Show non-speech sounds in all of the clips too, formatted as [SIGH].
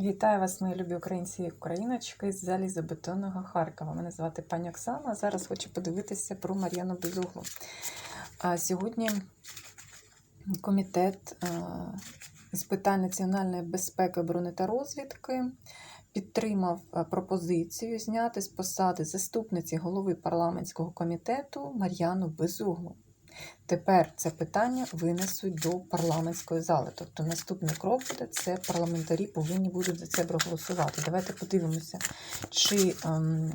Вітаю вас, мої любі українці і україночки з залізобетонного Харкова. Мене звати пані Оксана. Зараз хочу подивитися про Мар'яну Безуглу. А Сьогодні комітет з питань національної безпеки, оборони та розвідки підтримав пропозицію зняти з посади заступниці голови парламентського комітету Мар'яну Безуглу. Тепер це питання винесуть до парламентської зали. Тобто наступний крок буде це парламентарі повинні будуть за це проголосувати. Давайте подивимося, чи ем,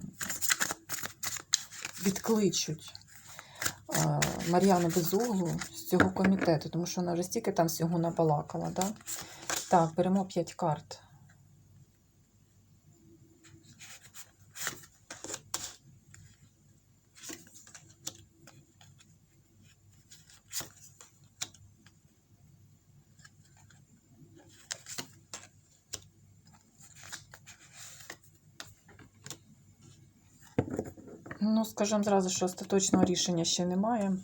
відкличуть е, Мар'яну Безуглу з цього комітету, тому що вона вже стільки там всього набалакала. Да? Так, беремо 5 карт. Ну, скажімо зразу, що остаточного рішення ще немає.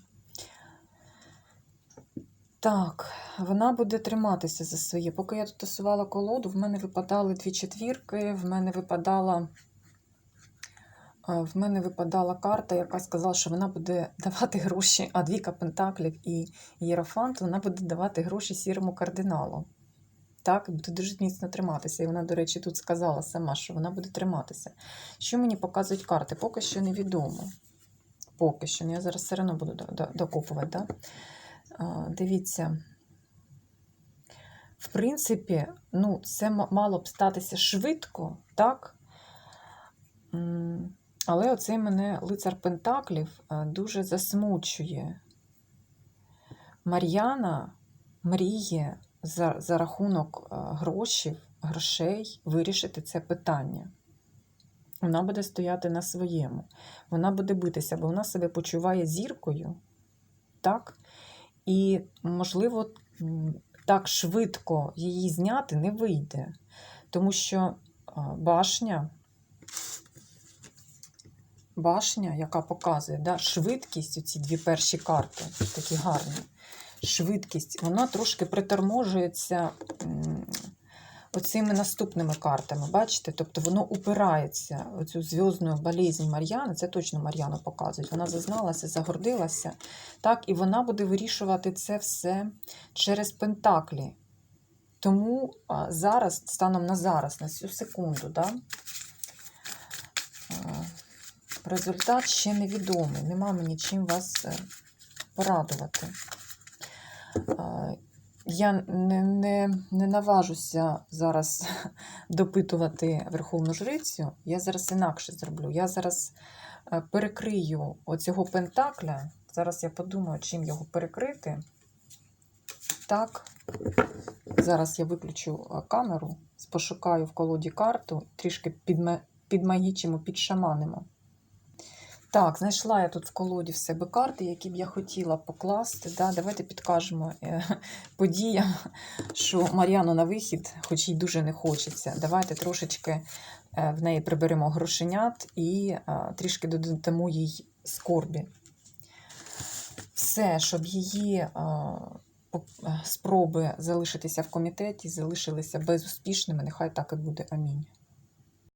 Так, вона буде триматися за своє. Поки я тут тасувала колоду, в мене випадали дві четвірки, в мене випадала. е, В мене випадала карта, яка сказала, що вона буде [LAUGHS] давати гроші, а двіка пентаклів і Єрофант, вона буде давати гроші сірому кардиналу. Так, буде дуже міцно триматися. І вона, до речі, тут сказала сама, що вона буде триматися. Що мені показують карти? Поки що невідомо. Поки що. Ну, я зараз все одно буду до- до- докопувати. Да? Дивіться. В принципі, ну, це мало б статися швидко, так? Але оцей мене лицар Пентаклів е, дуже засмучує. Мар'яна мріє за, за рахунок е, грошей, грошей вирішити це питання. Вона буде стояти на своєму. Вона буде битися, бо вона себе почуває зіркою, так? І, можливо, так швидко її зняти не вийде. Тому що е, башня, башня, яка показує да, швидкість, ці дві перші карти, такі гарні швидкість, вона трошки приторможується оцими наступними картами. Бачите? Тобто воно упирається оцю зв'язну болезнь Мар'яни, це точно Мар'яну показують. Вона зазналася, загордилася. Так, і вона буде вирішувати це все через пентаклі. Тому зараз, станом на зараз, на цю секунду, да, результат ще невідомий. Нема мені чим вас е, порадувати. Я не, не, не наважуся зараз [LAUGHS] допитувати Верховну Жрицю. Я зараз інакше зроблю. Я зараз е, перекрию оцього пентакля. Зараз я подумаю, чим його перекрити. Так, зараз я виключу е, камеру, пошукаю в колоді карту, трішки підме- підмагічимо, підшаманимо. Так, знайшла я тут в колоді в себе карти, які б я хотіла покласти. Да? Давайте підкажемо е, [LAUGHS] подіям, що Мар'яну на вихід, хоч їй дуже не хочеться. Давайте трошечки е, в неї приберемо грошенят і е, трішки додамо їй скорбі. Все, щоб її спроби залишитися в комітеті залишилися безуспішними, нехай так і буде. Амінь.